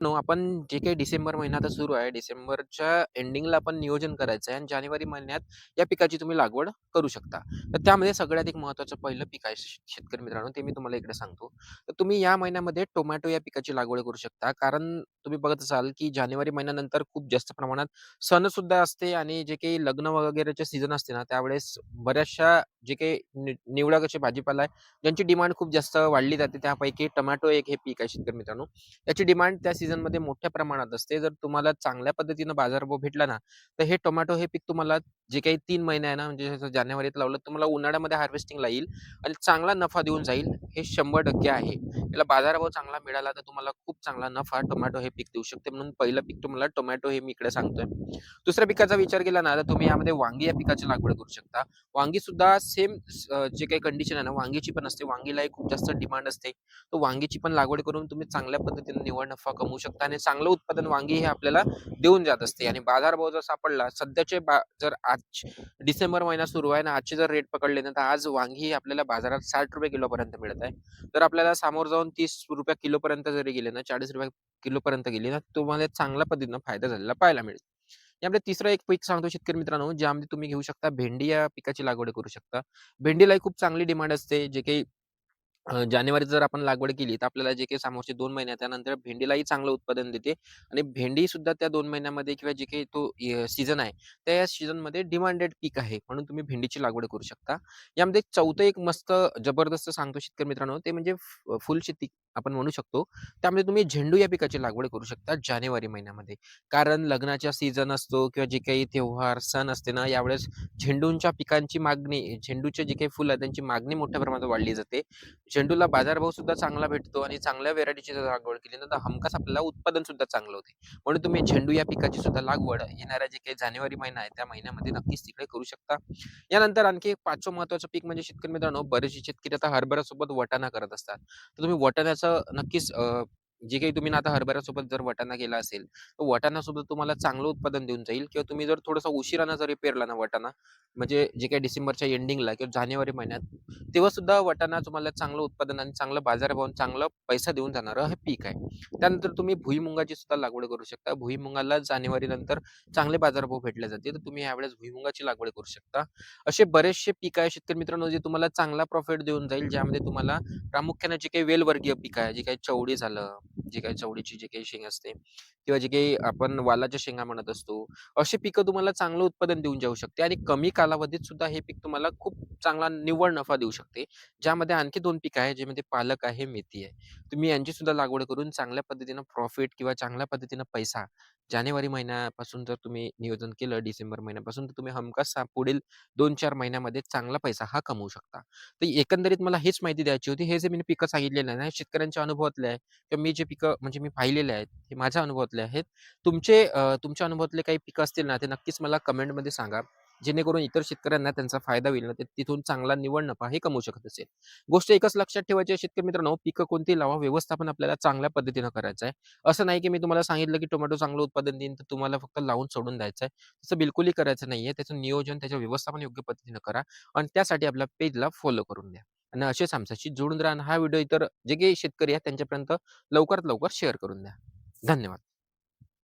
No आपण जे काही डिसेंबर महिना आता सुरू आहे, डिसेंबरच्या एंडिंगला आपण नियोजन करायचं आहे आणि जानेवारी महिन्यात या पिकाची तुम्ही लागवड करू शकता. तर त्यामध्ये सगळ्यात एक महत्त्वाचं पहिलं पीक आहे श शेतकरी मित्रांनो, ते मी तुम्हाला इकडे सांगतो. तर तुम्ही या महिन्यामध्ये टोमॅटो या पिकाची लागवड करू शकता. कारण तुम्ही बघत असाल, की जानेवारी महिन्यानंतर खूप जास्त प्रमाणात सणसुद्धा असते आणि जे काही लग्न वगैरेचे सीझन असते ना, त्यावेळेस बऱ्याचशा जे काही नि निवडक भाजीपाला आहे, ज्यांची डिमांड खूप जास्त वाढली जाते. त्यापैकी टोमॅटो एक हे पीक आहे शेतकरी मित्रांनो. याची डिमांड त्या सीझनमध्ये मोठ्या प्रमाणात असते. जर तुम्हाला चांगल्या पद्धतीनं बाजारभाव भेटला ना, तर हे टोमॅटो हे पीक तुम्हाला जे काही तीन महिने आहे ना, म्हणजे जानेवारीत लावलं, तुम्हाला उन्हाळ्यामध्ये हार्वेस्टिंगला येईल आणि चांगला नफा देऊन जाईल, हे 100% आहे. याला बाजारभाव चांगला मिळाला, तर तुम्हाला खूप चांगला नफा टोमॅटो हे पीक देऊ शकते. म्हणून पहिलं पीक तुम्हाला टोमॅटो हे मी इकडे सांगतोय. दुसऱ्या पिकाचा विचार केला ना, तर तुम्ही यामध्ये वांगी या पिकाची लागवड करू शकता. वांगी सुद्धा सेम जे काही कंडिशन आहे ना, वांगीची पण असते. वांगीलाही खूप जास्त डिमांड असते. तर वांगीची पण लागवड करून तुम्ही चांगल्या पद्धतीने निव्वळ नफा कमवू शकता आणि चांगलं उत्पादन वांगी हे आपल्याला देऊन जात असते आणि बाजारभाव जर सापडला सध्याचे बा जर आज डिसेंबर महिना सुरू आहे ना आजचे जर रेट पकडले ना, तर आज वांगी आपल्याला बाजारात ₹60 किलोपर्यंत मिळत आहे. तर आपल्याला समोर जाऊन ₹30 किलोपर्यंत जरी गेले ना, ₹40 किलोपर्यंत गेले ना, तुम्हाला चांगल्या पद्धतीनं फायदा झालेला पाहायला मिळेल. यामध्ये तिसरा एक पीक सांगतो शेतकरी मित्रांनो, ज्यामध्ये तुम्ही घेऊ शकता भेंडी या पिकाची लागवड करू शकता. भेंडीलाही खूप चांगली डिमांड असते. जे काही अ, जानेवारीत जर आपण लागवड केली, तर आपल्याला जे काही समोरचे 2 महिने आहेत, त्यानंतर भेंडीलाही चांगलं उत्पादन देते आणि भेंडीसुद्धा त्या 2 महिन्यामध्ये किंवा जे काही तो सीझन आहे, त्या या सीझनमध्ये डिमांडेड पीक आहे. म्हणून तुम्ही भेंडीची लागवड करू शकता. यामध्ये चौथं एक मस्त जबरदस्त सांगतो शेतकरी मित्रांनो, ते म्हणजे फ फुलशेती आपण म्हणू शकतो. त्यामध्ये तुम्ही झेंडू या पिकाची लागवड करू शकता जानेवारी महिन्यामध्ये. कारण लग्नाचा सीझन असतो किंवा जे काही त्योहार, सण असते ना, यावेळेस झेंडूच्या पिकांची मागणी, झेंडूचे जे काही फुलं आहेत, त्यांची मागणी मोठ्या प्रमाणात वाढली जाते. झेंडूला बाजारभाव सुद्धा चांगला भेटतो आणि चांगल्या व्हेरायटीची जर लागवड केली ना, तर हमखास आपल्याला उत्पादन सुद्धा चांगलं होते. म्हणून तुम्ही झेंडू या पिकाची सुद्धा लागवड येणाऱ्या जे काही जानेवारी महिना आहे, त्या महिन्यामध्ये नक्कीच तिकडे करू शकता. यानंतर आणखी एक पाचवं महत्वाचं पीक म्हणजे शेतकरी मित्रांनो, बरेचसे शेतकरी आता हरभऱ्यासोबत वटाणा करत असतात. तर तुम्ही वाटाण्याचं असं नक्कीच जे काही तुम्ही आता हरभऱ्यासोबत जर वाटाणा केला असेल, तर वाटाण्यासोबत तुम्हाला चांगलं उत्पादन देऊन जाईल किंवा तुम्ही जर थोडंसं उशिरानं जरी पेरला ना वाटाणा, म्हणजे जे काही डिसेंबरच्या एंडिंगला किंवा जानेवारी महिन्यात, तेव्हा सुद्धा वाटाणा तुम्हाला चांगलं उत्पादन आणि चांगलं बाजारभाव चांगला पैसा देऊन जाणारं हे पीक आहे. त्यानंतर तुम्ही भुईमुगाची सुद्धा लागवड करू शकता. भुईमुगाला जानेवारीनंतर चांगले बाजारभाव भेटले जाते, तर तुम्ही यावेळेस भुईमुगाची लागवड करू शकता. असे बरेचसे पीक आहे शेतकरी मित्रांनो, जे तुम्हाला चांगला प्रॉफिट देऊन जाईल, ज्यामध्ये तुम्हाला प्रामुख्याने जे काही वेलवर्गीय पीक आहे, जे काही चवळी झालं, जे काही चवळीची जे काही शेंग असते किंवा जे काही आपण वालाच्या शेंगा म्हणत असतो, अशी पिकं तुम्हाला चांगलं उत्पादन देऊन जाऊ शकते आणि कमी कालावधीत सुद्धा हे पीक तुम्हाला खूप चांगला निव्वळ नफा देऊ शकते. ज्यामध्ये आणखी दोन पिकं आहे ज्यामध्ये पालक आहे, मेथी आहे. तुम्ही यांची सुद्धा लागवड करून चांगल्या पद्धतीनं प्रॉफिट किंवा चांगल्या पद्धतीनं पैसा जानेवारी महिन्यापासून जर तुम्ही नियोजन केलं डिसेंबर महिन्यापासून, तर तुम्ही हमखास पुढील 2-4 महिन्यामध्ये चांगला पैसा हा कमवू शकता. तर एकंदरीत मला हेच माहिती द्यायची होती. हे जे मी पिकं सांगितलेलं आहे ना, शेतकऱ्यांच्या अनुभवातले आहे किंवा मी जे पिकं म्हणजे मी पाहिलेले आहेत, हे माझ्या अनुभवातले आहेत. तुमचे तुमच्या अनुभवातले काही पिकं असतील ना, ते नक्कीच मला कमेंटमध्ये सांगा. जेणेकरून इतर शेतकऱ्यांना त्यांचा फायदा होईल ना, ते तिथून चांगला निवड नफा हे कमवू शकत असेल. गोष्ट एकच लक्षात ठेवायची शेतकरी मित्रांनो, पिकं कोणती लावा, व्यवस्थापन आपल्याला चांगल्या पद्धतीनं करायचं आहे. असं नाही की मी तुम्हाला सांगितलं की टोमॅटो चांगलं उत्पादन देईन, तर तुम्हाला फक्त लावून सोडून द्यायचं आहे. तसं बिलकुलही करायचं नाहीये. त्याचं नियोजन, त्याचं व्यवस्थापन योग्य पद्धतीनं करा आणि त्यासाठी आपल्या पेजला फॉलो करून द्या. आणि असेच आमच्याशी जोडून राहा हा व्हिडिओ इतर जे काही शेतकरी आहेत त्यांच्यापर्यंत लवकरात लवकर शेअर करून द्या. धन्यवाद.